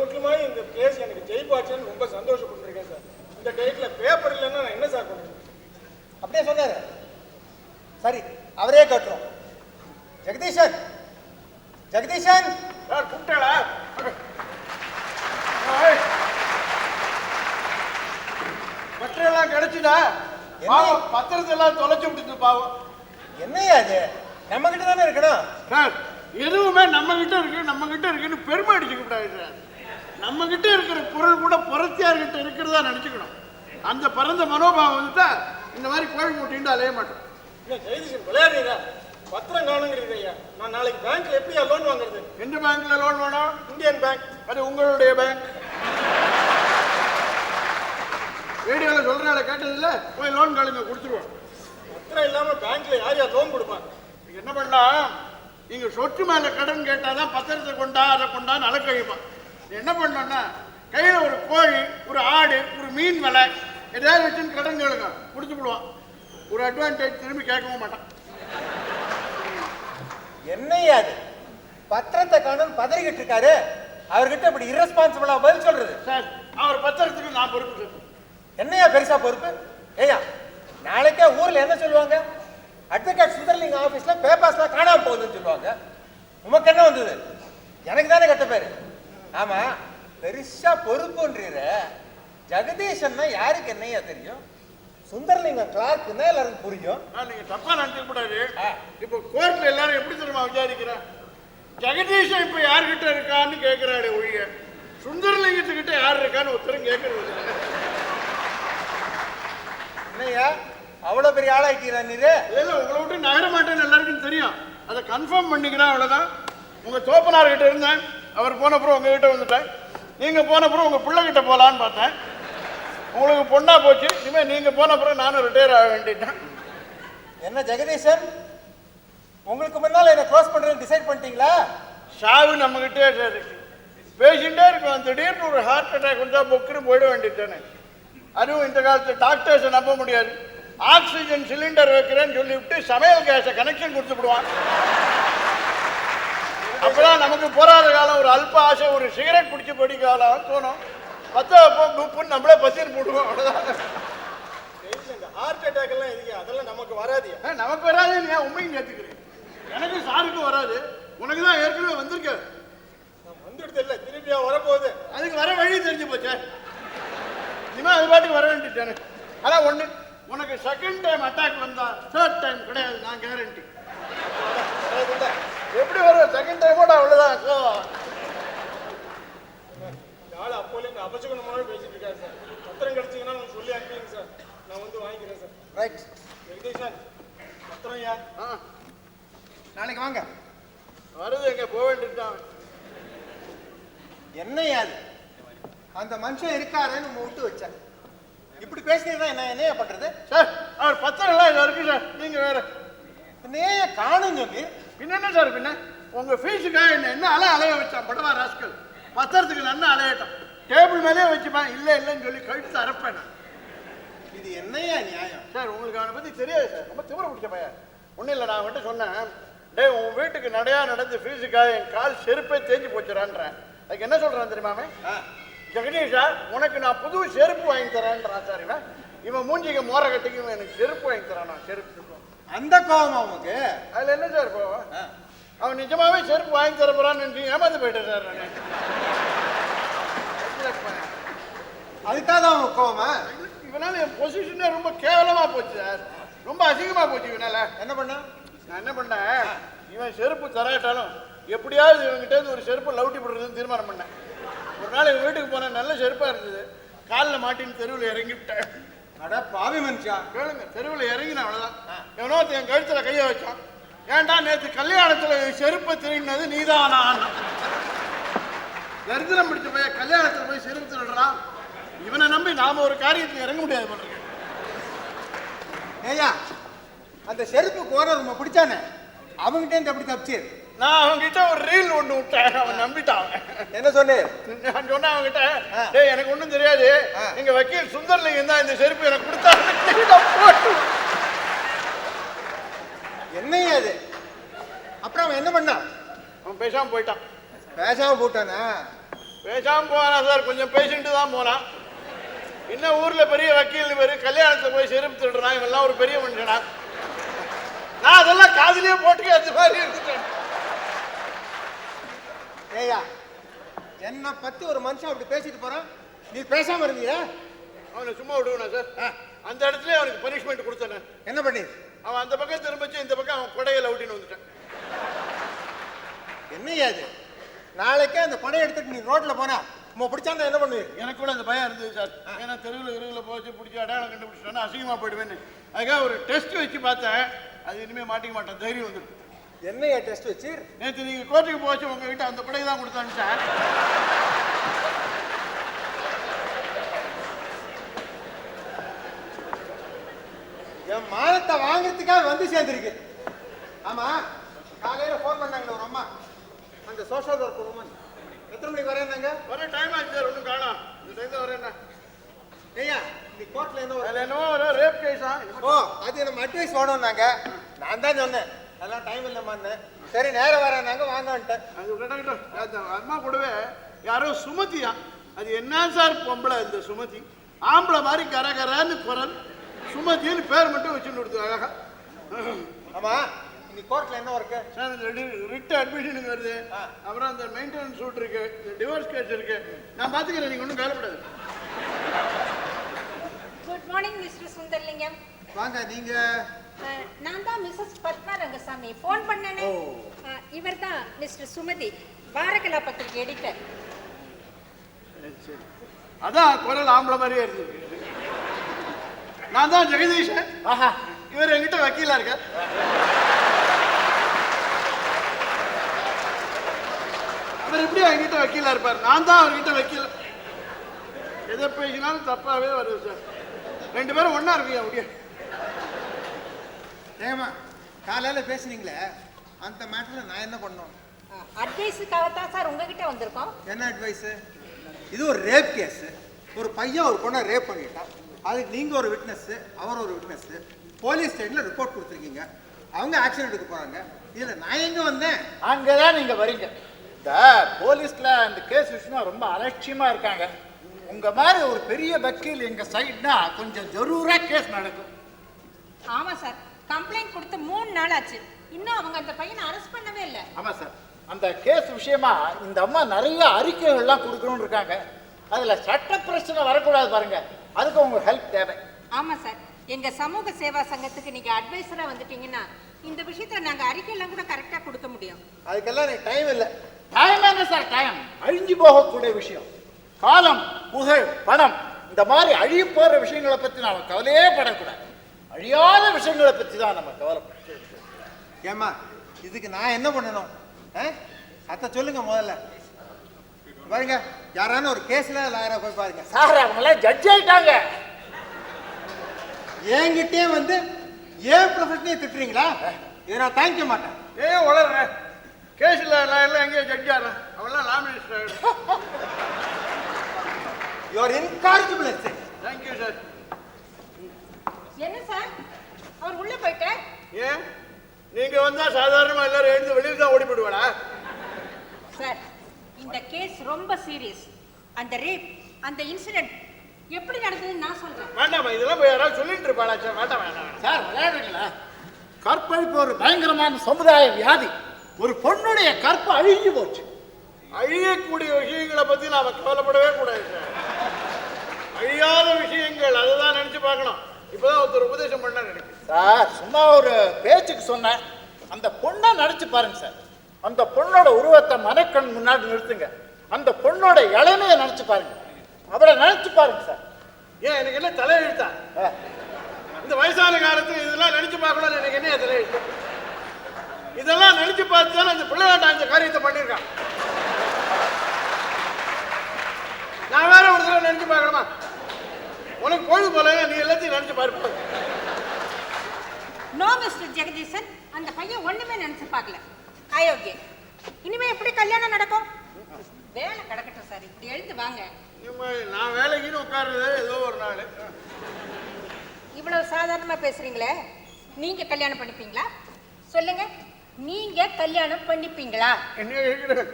முக்கியமாக இந்த கேஸ் எனக்கு ஜெயிப்பாச்சுன்னு ரொம்ப சந்தோஷப்பட்டிருக்கேன் சார். இந்த டேட்ல பேப்பர் இல்லைன்னா நான் என்ன சார் பண்ணுவேன் அப்படியே சொன்னாரு. சரி அவரே கட்டுறோம். ஜெகதீஷன் ஜெகதீஷன் சார் கூப்பிட்டாளா? பத்திரம் கிடைச்சுதா? பாவம் பத்திரத்தை எல்லாம் தொலைச்சு விட்டுது பாவம். என்னையா இது? நம்ம கிட்ட தானே இருக்கணும்? சார் எதுவுமே நம்ம கிட்ட இருக்கு நம்ம கிட்ட இருக்குன்னு பெருமை அடிச்சுக்க கூடாது சார். நம்ம கிட்ட இருக்கிற பொருள் கூட புறத்தியார் கிட்ட இருக்கிறதா நினைச்சுக்கணும். அந்த பரந்த மனோபாவம் வந்துட்டா இந்த மாதிரி கோழி மூட்டின்னு அலைய மாட்டோம். இல்லை ஜெயதீஷன் விளையாடுறீரா பத்திரம் காணுங்கிறீங்க ஐயா. நான் நாளைக்கு பேங்க்ல எப்படியா லோன் வாங்குறது? எந்த பேங்க்ல லோன் வேணும்? Indian bank. அது உங்களுடைய பேங்க். ரேடியோவில் சொல்றால கேட்டதில்ல போய் லோன் காலுங்க கொடுத்துருவோம். பத்திரம் இல்லாம பேங்க்ல யார் யார் லோன் கொடுப்பாங்க என்ன பண்ணலாம்? நீங்க சொத்து மேல கடன் கேட்டாதான் பத்திரத்தை கொண்டா அதை கொண்டான்னு அலக்கழிப்பான். என்ன பண்ணணும்னா கையில ஒரு கோழி ஒரு ஆடு ஒரு மீன் விலை ஏதாவது வச்சுன்னு கடன் கேளுங்க கொடுத்து விடுவான் ஒரு அட்வான்டேஜ் திரும்பி கேட்கவும் மாட்டான். என்னையா அது? பத்திரத்தை காணும் பதறிக்கிட்டு இருக்காரு. அவர்கிட்ட இப்படி irresponsible-ஆ பதில் சொல்றது? சார் அவர் பத்திரத்துக்கு நான் பொறுப்பு என்னையா பெருசா பொறுப்பு? ஏய்யா நாளைக்கே ஊர்ல என்ன சொல்லுவாங்க? அட்வொகேட் சுந்தர்லிங்க ஆபீஸ்ல பேப்பர்ஸ்லாம் காணாம போகுதுன்னு சொல்லுவாங்க. உமக்கு என்ன வந்தது? எனக்கு தானே கெட்ட பேரு. ஆமா பெருசா பொறுப்புன்றீர. ஜெகதீஷன்னா யாருக்கு என்னையா தெரியும்? சுந்தர்லிங்கம் கிளார்க்குன்னா எல்லாருக்கும் புரியும். நீங்க தப்பா நினைக்க கூடாது. இப்போ கோர்ட்ல எல்லாரும் எப்படி தெரியுமா விசாரிக்கிறேன் ஜெகதீஷன் இப்ப யார்கிட்ட இருக்கான்னு கேட்கிறாரு ஒழிய சுந்தரலிங்கத்துக்கிட்ட யார் இருக்கான்னு ஒருத்தரும் கேட்கறது இல்லை. என்னய்யா அவ்வளவு பெரிய ஆளாயிட்டீரா நீரு? இல்ல இல்ல உங்களை விட்டு நகர மாட்டேன்னு எல்லாருக்கும் தெரியும். அதை கன்ஃபார்ம் பண்ணிக்கிறேன் அவ்வளவுதான். உங்க தோப்பனார் கிட்ட இருந்தேன். அவர் போன அப்புறம் உங்ககிட்ட வந்துட்டேன். நீங்க போன அப்புறம் உங்க பிள்ளை கிட்ட போலான்னு பார்த்தேன். உங்களுக்கு பொண்ணா போச்சு. இனிமே நீங்க போன அப்புறம் நானும் ரிட்டையர் ஆக வேண்டியதுதான் என்ன ஜெகதீஷன் உங்களுக்கு முன்னால என்ன க்ளோஸ் பண்றேன்னு டிசைட் பண்ணிட்டீங்களா? சாவு நம்ம கிட்டே இருக்கு. பேசிட்டே இருக்கும் திடீர்னு ஒரு ஹார்ட் அட்டாக் வந்தா பொக்குன்னு போயிட வேண்டியதானே அதுவும் இந்த காலத்து டாக்டர்ஸை நம்ப முடியாது. ஆக்சிஜன் சிலிண்டர் வைக்கிறேன்னு சொல்லிவிட்டு சமையல் கேஸை கனெக்ஷன் கொடுத்து விடுவான். அப்பதான் நமக்கு போராத காலம். ஒரு அல்ப ஆசை ஒரு சிகரெட் குடிச்சு படி காலம் தோணும். பத்த வைப்போ குப்புன்னு நம்மளே பசின்னு போடுவோம். இந்த ஹார்ட் அட்டாக் எல்லாம் எதுக்கு? அதெல்லாம் நமக்கு வராதியா ஏன், நமக்கு வராது நீ ஏன் உண்மையும் கேட்டுக்கிறேன் எனக்கு சாருக்கும் வராது. உனக்கு தான் ஏற்கனவே வந்திருக்கு. நான் வந்துடுது இல்லை திருப்பியா வரப்போகுது. அதுக்கு வர வழி தெரிஞ்சு போச்சே. இனிமே அது பாட்டுக்கு வர வேண்டிட்டானே அதான் ஒண்ணு. உனக்கு செகண்ட் டைம் அட்டாக் வந்தா தேர்ட் டைம் கிடையாது நான் கேரண்டி எப்படி வரும்? செகண்ட் டைமோட அவ்வளவுதான். So, இந்த ஆள் அப்போல இந்த அபசகுணமாவே பேசிட்டு இருக்காரு சார். பத்திரம் கிடைச்சீங்கன்னா உங்களுக்கு சொல்லி அனுப்பிங்க சார். நான் வந்து வாங்கிக்கிறேன் சார். ரைட் ஜெகதீஷன் பத்திரம் ஐயா. ஆ, நாளைக்கு வாங்க. வருது எங்க போக வேண்டியதுதான். என்னையா அது? அந்த மனுஷன் இருக்காருன்னு நம்ம விட்டு வச்சேன். இப்படி பேசினீங்கன்னா என்ன என்னையா பண்றது? சார் அவர் பத்திரம் எல்லாம் இருக்கு சார். நீங்க வேற. நேய காணும் சொல்லி பின்ன என்ன சார் பின்ன? உங்க ஃபீஸுக்காக என்ன என்ன அலை அலைய வச்சான்? படவா ராஸ்கல்? பத்திரத்துக்கு நல்லா அலையட்டும். டேபிள் மேலேயே வச்சுப்பேன். இல்லை இல்லைன்னு சொல்லி கழுத்து அரைப்பேன் நான். இது என்னையா நியாயம்? சார் உங்களுக்கு அவனை பத்தி தெரியாது சார். ரொம்ப திமிர பிடிச்ச பையன். ஒன்றும் இல்லை நான் அவன்கிட்ட சொன்னேன். டேய் உன் வீட்டுக்கு நடையா நடந்து ஃபீஸுக்காக என் கால் செருப்பே தேஞ்சு போச்சுறான்றேன் அதுக்கு என்ன சொல்றான் தெரியுமாமே ஜெகதீஷா உனக்கு நான் புது செருப்பு வாங்கி தரேன்றான் சார் இவன். இவன் மூஞ்சிக்கு மோர கட்டிக்கு எனக்கு செருப்பு வாங்கி தரான் நான் செருப்பு. அந்த கோவமா உனக்கு அதில் என்ன சார் ஆ, அவன் நிஜமாவே செருப்பு வாங்கி தர போறான்னு நினைச்சு ஏமாந்து போயிட்டேன் சார் நான் அதுக்காக தான் உனக்கு கோவமா இவனால என் பொசிஷனே ரொம்ப கேவலமா போச்சு சார். ரொம்ப அசிங்கமா போச்சு இவனால. என்ன பண்ண? நான் என்ன பண்ணேன் இவன் செருப்பு தராட்டாலும் எப்படியாவது இவன்கிட்ட இருந்து ஒரு செருப்பு லவுட்டி போடுறதுன்னு தீர்மானம் பண்ணேன். ஒரு நாள் இவன் வீட்டுக்கு போனேன் நல்ல செருப்பா இருந்தது. காலில் மாட்டின்னு தெருவில் இறங்கி விட்டேன் அட பாவி மனுஷா. கேளுங்க தெருவில் இறங்கின அவ்வளோதான் எவனோ என் கழுத்தில் கையை வச்சான். ஏன்டா நேற்று கல்யாணத்தில் செருப்பை திருடினது நீதானா தரித்திரம் பிடிச்ச போய் கல்யாணத்தில் போய் செருப்பு திருடுறான் இவனை நம்பி நாம ஒரு காரியத்தில் இறங்க முடியாது ஏய்யா அந்த செருப்பு கோர ரொம்ப பிடிச்சானே? அவங்கிட்ட இருந்து எப்படி தப்பிச்சு? நான் அவன்கிட்ட ஒரு ரீல் ஒன்று விட்டேன். அவன் நம்பிட்டான். என்ன சொன்னேன் நான் சொன்னேன் அவன்கிட்ட. டேய் எனக்கு ஒன்றும் தெரியாது. எங்க வக்கீல் சுந்தர்லிங்கம் தான் இந்த செருப்பு எனக்கு கொடுத்தாரு என்னையா அது? அப்புறம் அவன் என்ன பண்ணான்? அவன் பேசாம போயிட்டான். பேசாம போட்டானா? பேசாம போனா சார் கொஞ்சம் பேசிட்டு தான் போனான் இன்னும் ஊர்ல பெரிய வக்கீல் பேரு கல்யாணத்துல போய் செருப்பு திருடுறான். இவெல்லாம் ஒரு பெரிய மனுஷனா? நான் அதெல்லாம் காதுலயே போட்டு அந்த மாதிரி இருந்துட்டேன். ஏய்யா என்னை பத்தி ஒரு மனுஷன் அப்படி பேசிட்டு போறான்? நீ பேசாம இருந்தீங்க அவனை சும்மா விடுவேனா சார் அந்த இடத்துல அவனுக்கு பனிஷ்மெண்ட் கொடுத்தேன். என்ன பண்ணி? அவன் அந்த பக்கம் திரும்பிச்சு இந்த பக்கம் அவன் கொடையில விட்டின்னு வந்துட்டான். என்னய்யா இது? நாளைக்கே அந்த படம் எடுத்துட்டு நீ ரோட்ல போனா உங்க பிடிச்சாந்தா என்ன பண்ணுவீங்க எனக்கு கூட அந்த பயம் இருந்தது சார் ஏன்னா தெருவில் இருவில் போச்சு பிடிச்சி அடையாளம் கண்டுபிடிச்சிட்டோன்னா அசிங்கமா போயிடுவேன்னு. அதுக்காக ஒரு டெஸ்ட் வச்சு பார்த்தேன். அது இனிமே மாட்டிக்க மாட்டேன். தைரியம் வந்துடும். என்னய்யா டெஸ்ட் வச்சு? நேற்று நீங்க கோர்ட்டுக்கு போச்சு உங்ககிட்ட அந்த படை தான் கொடுத்தாங்க சார். என் மானத்தை வாங்குறதுக்காக வந்து சேர்ந்துருக்கு. ஆமா காலையில ஃபோன் பண்ணாங்களே ஒரு அம்மா. அந்த சோஷியல் ஒர்க் உமன் எத்தனை மணிக்கு வரேன்னாங்க வர டைம் ஆச்சு சார் ஒன்றும் காணோம். இந்த டைம் தான் வரேன் ஐயா நீ கோர்ட்ல என்ன என்னவோ ரேப் கேஸா ஓ அது நம்ம அட்வைஸ் வேணும்னாங்க. நான் தான் சொன்னேன். அதெல்லாம் டைம் இல்லைம்மான்னு சரி நேரம் வரேன்னாங்க வாங்கன்ட்டேன் அது அந்த அம்மா கூடவே யாரோ சுமதியா? அது என்ன சார் பொம்பளை இந்த சுமதி? ஆம்பளை மாதிரி கரகரன்னு குரல். சுமதின்னு பேர் மட்டும் வச்சுட்டு கொடுத்து அழகா. ஆமா இன்னைக்கு கோர்ட்ல என்ன ஒர்க்கு சார் இந்த ரிட் அட்மிஷனுக்கு வருது. அப்புறம் அந்த மெயின்டெனன்ஸ் சூட் இருக்கு. இந்த டிவோர்ஸ் கேஸ் இருக்கு. நான் பார்த்துக்கிறேன் நீங்கள் ஒன்றும் கவலைப்படாது குட் மார்னிங் மிஸ்டர் சுந்தர்லிங்கம் வாங்க நீங்க. நான் தான் மிஸ்ஸஸ் பத்மா ரங்கசாமி ஃபோன் பண்ணனே இவர் தான் மிஸ்டர் சுமதி பாரகலா பத்திரிகை எடிட்டர் சரி அதான் குரல் ஆம்பளை மாதிரியே இருந்தது நான் தான் ஜெகதீஷன். ஆஹா. இவர் என்கிட்ட வக்கீலா இருக்கார் அவர் எப்படி என்கிட்ட வக்கீலா இருப்பார். நான் தான் அவர்கிட்ட வக்கீல். எதை பேசினாலும் தப்பாவே வருது சார். ரெண்டு பேரும் ஒண்ணா இருக்கீங்க அப்படியே ஏமா காலையில பேசுனீங்களே அந்த மேட்டர்ல நான் என்ன பண்ணோம் அட்வைஸுக்காக தான் சார் உங்ககிட்ட வந்திருக்கோம். என்ன அட்வைஸ் இது ஒரு ரேப் கேஸ் ஒரு பையன் ஒரு பொண்ணை ரேப் பண்ணிட்டான். அதுக்கு நீங்க ஒரு விட்னஸ் அவர் ஒரு விட்னஸ் போலீஸ் ஸ்டேஷன்ல ரிப்போர்ட் கொடுத்துருக்கீங்க. அவங்க ஆக்ஷன் எடுக்க போறாங்க. இதுல நான் எங்க வந்தேன்? அங்கதான் நீங்க வரீங்க. இந்த போலீஸ்ல அந்த கேஸ் விஷயமா ரொம்ப அலட்சியமா இருக்காங்க. உங்க மாதிரி ஒரு பெரிய வக்கீல் எங்க சைட்னா கொஞ்சம் ஜரூரா கேஸ் நடக்கும். ஆமா சார். கம்ப்ளைண்ட் கொடுத்து மூணு நாள் ஆச்சு இன்னும் அவங்க அந்த பையனை அரெஸ்ட் பண்ணவே இல்லை. ஆமா சார். அந்த கேஸ் விஷயமா இந்த அம்மா நிறைய அறிக்கைகள்லாம் கொடுக்கணும்னு இருக்காங்க. அதுல சட்ட பிரச்சனை வரக்கூடாது பாருங்க. அதுக்கு உங்க ஹெல்ப் தேவை. ஆமா சார். எங்க சமூக சேவா சங்கத்துக்கு நீங்க அட்வைசரா வந்துட்டீங்கன்னா இந்த விஷயத்துல நாங்க அறிக்கையெல்லாம் கூட கரெக்டா கொடுக்க முடியும். அதுக்கெல்லாம் எனக்கு டைம் இல்லை. டைம் என்ன சார்? டைம் அழிஞ்சு போகக்கூடிய விஷயம். காலம் புகழ் பணம் இந்த மாதிரி அழிய போற விஷயங்களை பத்தி நாம கவலையே படக்கூடாது. அழியாத விஷயங்களை பத்தி தான் நம்ம கவலைப்படும் ஏம்மா இதுக்கு நான் என்ன பண்ணணும்? ஆ? அத்தை சொல்லுங்க முதல்ல. பாருங்க யாரான ஒரு கேஸ்ல லாயரா போய் பாருங்க. சார் அவங்களாம் ஜட்ஜ் ஆயிட்டாங்க. என்கிட்டயே வந்து ஏன் ப்ரொஃபஷனே திட்டுறீங்களா? இதை நான் தாங்கிக்க மாட்டேன். ஏன் வளர்ற கேஸில் நான் எல்லாம் எங்கேயோ ஜட்ஜ் ஆகிறேன் அவெல்லாம் law minister your incorrigible thank you sir என்ன சார்? அவர் உள்ள போயிட்டார்? ஏன்? நீங்க வந்தா சாதாரணமா எல்லாரும் எழுந்து வெளியில் தான் ஓடி போடுவாடா சார் இந்த கேஸ் ரொம்ப சீரியஸ் அந்த ரேப் அந்த இன்சிடென்ட் எப்படி நடந்ததுன்னு நான் சொல்றேன். வேண்டாமா இதெல்லாம் போய் யாராவது சொல்லிட்டு இருப்பாளா சார்? வேண்டாம் வேண்டாம். சார் விளையாடுங்களா கற்பழிப்பு ஒரு பயங்கரமான சமுதாய வியாதி. ஒரு பொண்ணுடைய கற்பு அழிஞ்சு போச்சு. அழியக்கூடிய விஷயங்களை பத்தி நாம கவலைப்படவே கூடாது சார். அழியாத விஷயங்கள் அதை தான் நினைச்சு பார்க்கணும். இப்பதான் ஒருத்தர் உபதேசம் பண்ண நினைக்கிறேன் சார் சும்மா ஒரு பேச்சுக்கு சொன்னேன். அந்த பொண்ணை நினைச்சு பாருங்க சார். அந்த பொண்ணோட உருவத்தை மனக்கண் முன்னாடி நிறுத்துங்க. அந்த பொண்ணோட இளமையை நினைச்சு பாருங்க. அவளை நினைச்சு பாருங்க சார். ஏன் எனக்கு என்ன தலையெழுத்தா. இந்த வயசான காலத்துல இதெல்லாம் நினைச்சு பார்க்கணும்னு எனக்கு என்ன தலையெழுத்து? இதெல்லாம் நினைச்சு பார்த்து தானே அந்த பிள்ளையாட்டா இந்த காரியத்தை பண்ணியிருக்கான். நான் வேற ஒரு தடவை நினைச்சு பார்க்கணுமா? உனக்கு பொழுது போல நீ எல்லாத்தையும் நினைச்சு பார்ப்ப நோ மிஸ்டர் ஜெகதீசன் அந்த பையன் ஒண்ணுமே நினைச்சு பார்க்கல. அயோக்கிய இனிமே எப்படி கல்யாணம் நடக்கும்? வேலை கிடக்கட்டும் சார் இப்படி எழுந்து வாங்க. நான் வேலைக்குன்னு உட்காருறது ஏதோ ஒரு நாள். இவ்வளவு சாதாரணமா பேசுறீங்களே? நீங்க கல்யாணம் பண்ணிப்பீங்களா? சொல்லுங்க. நீங்க கல்யாணம் பண்ணிப்பீங்களா? என்ன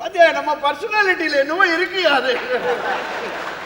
பாத்தியா நம்ம பர்சனாலிட்டியில என்னவோ இருக்கு அது.